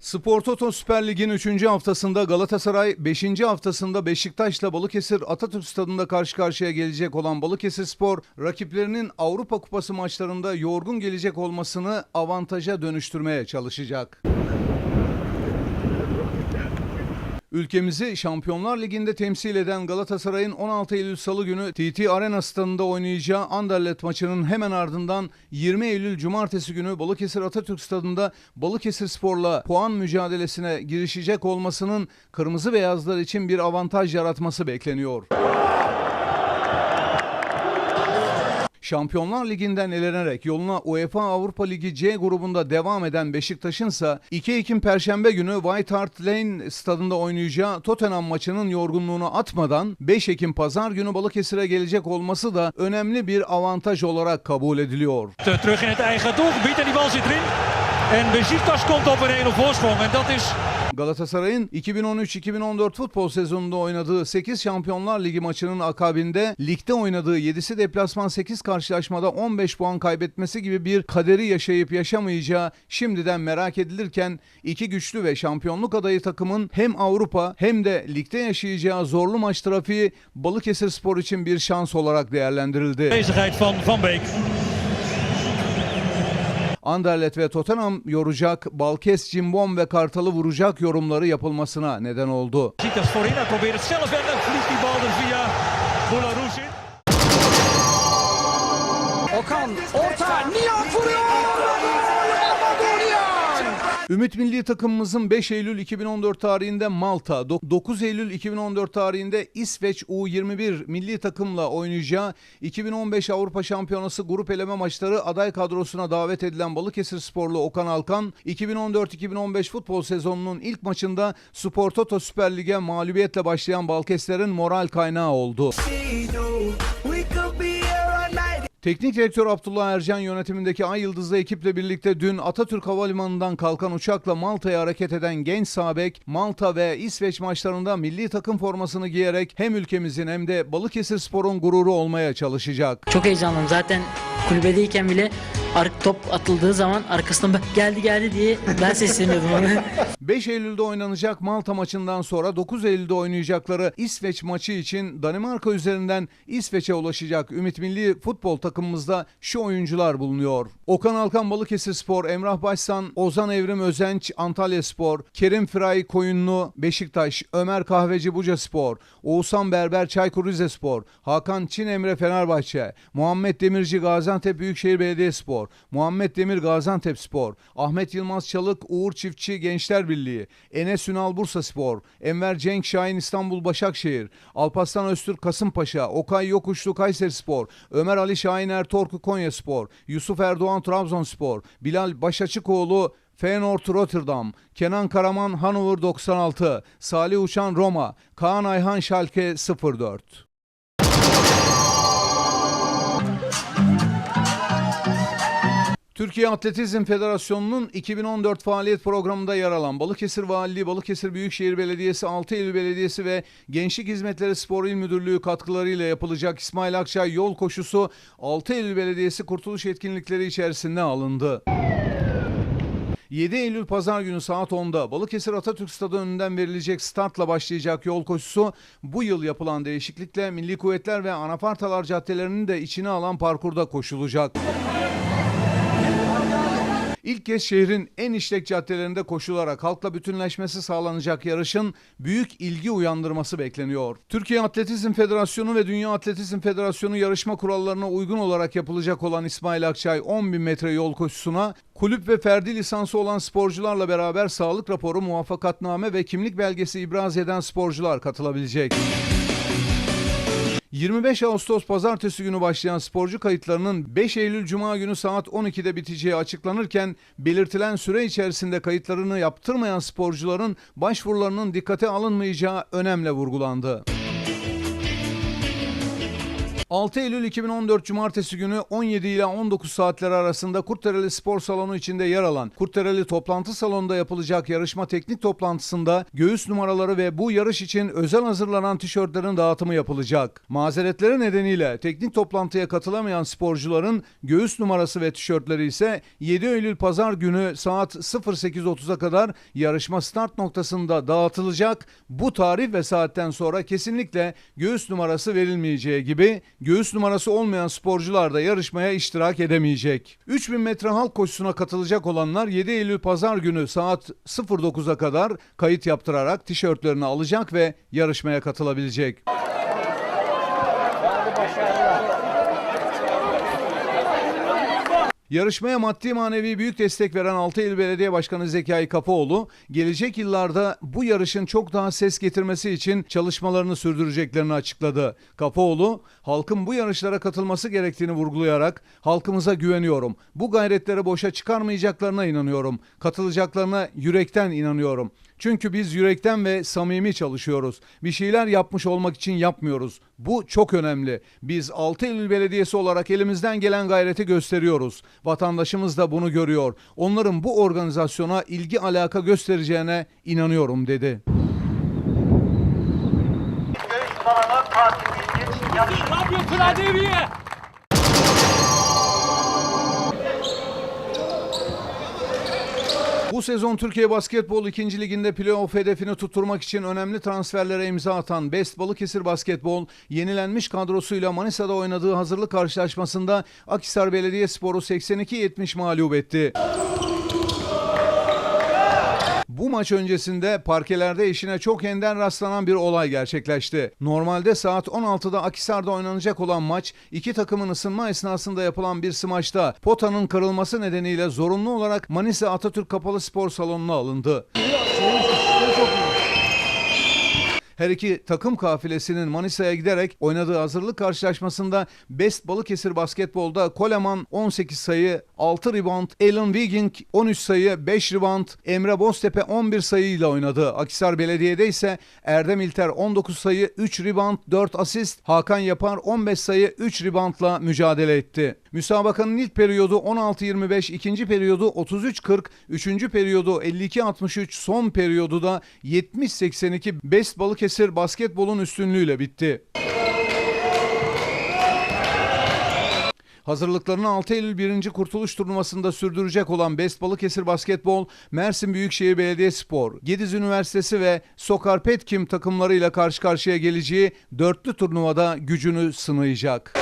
Spor Toto Süper Lig'in 3. haftasında Galatasaray, 5. haftasında Beşiktaş'la Balıkesir Atatürk Stadı'nda karşı karşıya gelecek olan Balıkesir Spor, rakiplerinin Avrupa Kupası maçlarında yorgun gelecek olmasını avantaja dönüştürmeye çalışacak. Ülkemizi Şampiyonlar Ligi'nde temsil eden Galatasaray'ın 16 Eylül Salı günü TT Arena stadında oynayacağı Anderlet maçının hemen ardından 20 Eylül Cumartesi günü Balıkesir Atatürk Stadı'nda Balıkesir Spor'la puan mücadelesine girişecek olmasının kırmızı beyazlar için bir avantaj yaratması bekleniyor. Şampiyonlar Ligi'nden elenerek yoluna UEFA Avrupa Ligi C grubunda devam eden Beşiktaş'ın ise 2 Ekim Perşembe günü White Hart Lane stadında oynayacağı Tottenham maçının yorgunluğunu atmadan 5 Ekim Pazar günü Balıkesir'e gelecek olması da önemli bir avantaj olarak kabul ediliyor. Te- Terug in het eigen doelgebied en die bal zit erin. En Besiktas komt op een 1-0 voorsprong. En dat is Galatasaray'ın 2013-2014 futbol sezonunda oynadığı 8 Şampiyonlar Ligi maçının akabinde ligde oynadığı 7'si deplasman 8 karşılaşmada 15 puan kaybetmesi gibi bir kaderi yaşayıp yaşamayacağı şimdiden merak edilirken iki güçlü ve şampiyonluk adayı takımın hem Avrupa hem de ligde yaşayacağı zorlu maç trafiği Balıkesir Spor için bir şans olarak değerlendirildi. bezigheid van Van Beek. Anderlet ve Tottenham yoracak, Balkes, Cimbom ve Kartal'ı vuracak yorumları yapılmasına neden oldu. Okan orta Nihat vuruyor. Ümit Milli takımımızın 5 Eylül 2014 tarihinde Malta, do- 9 Eylül 2014 tarihinde İsveç U21 milli takımla oynayacağı 2015 Avrupa Şampiyonası grup eleme maçları aday kadrosuna davet edilen Balıkesir sporlu Okan Alkan, 2014-2015 futbol sezonunun ilk maçında Spor Toto Süper Lig'e mağlubiyetle başlayan Balkeslerin moral kaynağı oldu. Teknik direktör Abdullah Ercan yönetimindeki Ay Yıldızlı ekiple birlikte dün Atatürk Havalimanı'ndan kalkan uçakla Malta'ya hareket eden genç sabek Malta ve İsveç maçlarında milli takım formasını giyerek hem ülkemizin hem de Balıkesir Spor'un gururu olmaya çalışacak. Çok heyecanlıyım. Zaten kulübedeyken bile ar- top atıldığı zaman arkasından "Bak, geldi geldi diye ben sesleniyordum onu. 5 Eylül'de oynanacak Malta maçından sonra 9 Eylül'de oynayacakları İsveç maçı için Danimarka üzerinden İsveç'e ulaşacak Ümit Milli futbol takımımızda şu oyuncular bulunuyor. Okan Alkan Balıkesir Spor, Emrah Başsan, Ozan Evrim Özenç Antalya Spor, Kerim Firay Koyunlu Beşiktaş, Ömer Kahveci Buca Spor, Oğuzhan Berber Çaykur Rizespor, Hakan Çin Emre Fenerbahçe, Muhammed Demirci Gaziantep Büyükşehir Belediyespor, Muhammed Demir Gaziantep Spor, Ahmet Yılmaz Çalık Uğur Çiftçi Gençler Birliği, Enes Ünal Bursa Spor, Enver Cenk Şahin İstanbul Başakşehir, Alparslan Öztürk Kasımpaşa, Okay Yokuşlu Kayseri Spor, Ömer Ali Şahin Ertorku Konya Spor, Yusuf Erdoğan Trabzonspor, Bilal Başaçıkoğlu Feyenoord Rotterdam, Kenan Karaman Hannover 96, Salih Uçan Roma, Kaan Ayhan Schalke 04. Türkiye Atletizm Federasyonu'nun 2014 faaliyet programında yer alan Balıkesir Valiliği, Balıkesir Büyükşehir Belediyesi, 6 Eylül Belediyesi ve Gençlik Hizmetleri Spor İl Müdürlüğü katkılarıyla yapılacak İsmail Akçay yol koşusu 6 Eylül Belediyesi kurtuluş etkinlikleri içerisinde alındı. 7 Eylül Pazar günü saat 10'da Balıkesir Atatürk Stadı önünden verilecek startla başlayacak yol koşusu bu yıl yapılan değişiklikle Milli Kuvvetler ve Anafartalar caddelerinin de içine alan parkurda koşulacak. İlk kez şehrin en işlek caddelerinde koşularak halkla bütünleşmesi sağlanacak yarışın büyük ilgi uyandırması bekleniyor. Türkiye Atletizm Federasyonu ve Dünya Atletizm Federasyonu yarışma kurallarına uygun olarak yapılacak olan İsmail Akçay 10.000 metre yol koşusuna kulüp ve ferdi lisansı olan sporcularla beraber sağlık raporu, muvaffakatname ve kimlik belgesi ibraz eden sporcular katılabilecek. 25 Ağustos pazartesi günü başlayan sporcu kayıtlarının 5 Eylül Cuma günü saat 12'de biteceği açıklanırken belirtilen süre içerisinde kayıtlarını yaptırmayan sporcuların başvurularının dikkate alınmayacağı önemli vurgulandı. 6 Eylül 2014 Cumartesi günü 17 ile 19 saatler arasında Kurtdereli Spor Salonu içinde yer alan Kurtdereli Toplantı Salonu'nda yapılacak yarışma teknik toplantısında göğüs numaraları ve bu yarış için özel hazırlanan tişörtlerin dağıtımı yapılacak. Mazeretleri nedeniyle teknik toplantıya katılamayan sporcuların göğüs numarası ve tişörtleri ise 7 Eylül Pazar günü saat 08.30'a kadar yarışma start noktasında dağıtılacak. Bu tarih ve saatten sonra kesinlikle göğüs numarası verilmeyeceği gibi göğüs numarası olmayan sporcular da yarışmaya iştirak edemeyecek. 3000 metre halk koşusuna katılacak olanlar 7 Eylül Pazar günü saat 09'a kadar kayıt yaptırarak tişörtlerini alacak ve yarışmaya katılabilecek. Yarışmaya maddi manevi büyük destek veren 6 Eylül Belediye Başkanı Zekai Kapaoğlu, gelecek yıllarda bu yarışın çok daha ses getirmesi için çalışmalarını sürdüreceklerini açıkladı. Kapaoğlu, halkın bu yarışlara katılması gerektiğini vurgulayarak, halkımıza güveniyorum, bu gayretleri boşa çıkarmayacaklarına inanıyorum, katılacaklarına yürekten inanıyorum. Çünkü biz yürekten ve samimi çalışıyoruz. Bir şeyler yapmış olmak için yapmıyoruz. Bu çok önemli. Biz 6 Eylül Belediyesi olarak elimizden gelen gayreti gösteriyoruz. Vatandaşımız da bunu görüyor. Onların bu organizasyona ilgi alaka göstereceğine inanıyorum dedi. Balonu Partisi'nin Bu sezon Türkiye Basketbol 2. Liginde playoff hedefini tutturmak için önemli transferlere imza atan Best Balıkesir Basketbol, yenilenmiş kadrosuyla Manisa'da oynadığı hazırlık karşılaşmasında Akhisar Belediyespor'u 82-70 mağlup etti. Bu maç öncesinde parkelerde eşine çok ender rastlanan bir olay gerçekleşti. Normalde saat 16'da Akhisar'da oynanacak olan maç iki takımın ısınma esnasında yapılan bir smaçta potanın kırılması nedeniyle zorunlu olarak Manisa Atatürk Kapalı Spor Salonu'na alındı. Her iki takım kafilesinin Manisa'ya giderek oynadığı hazırlık karşılaşmasında Best Balıkesir Basketbol'da Koleman 18 sayı, 6 rebound, Alan Wigging 13 sayı, 5 rebound, Emre Boztepe 11 sayıyla oynadı. Akhisar Belediye'de ise Erdem İlter 19 sayı, 3 rebound, 4 asist, Hakan Yapar 15 sayı, 3 reboundla mücadele etti. Müsabakanın ilk periyodu 16-25, ikinci periyodu 33-40, üçüncü periyodu 52-63, son periyodu da 70-82 Best Balıkesir basketbolun üstünlüğüyle bitti. Hazırlıklarını 6 Eylül 1. Kurtuluş Turnuvası'nda sürdürecek olan Best Balıkesir Basketbol, Mersin Büyükşehir Belediyespor, Gediz Üniversitesi ve Sokar Petkim takımlarıyla karşı karşıya geleceği dörtlü turnuvada gücünü sınayacak.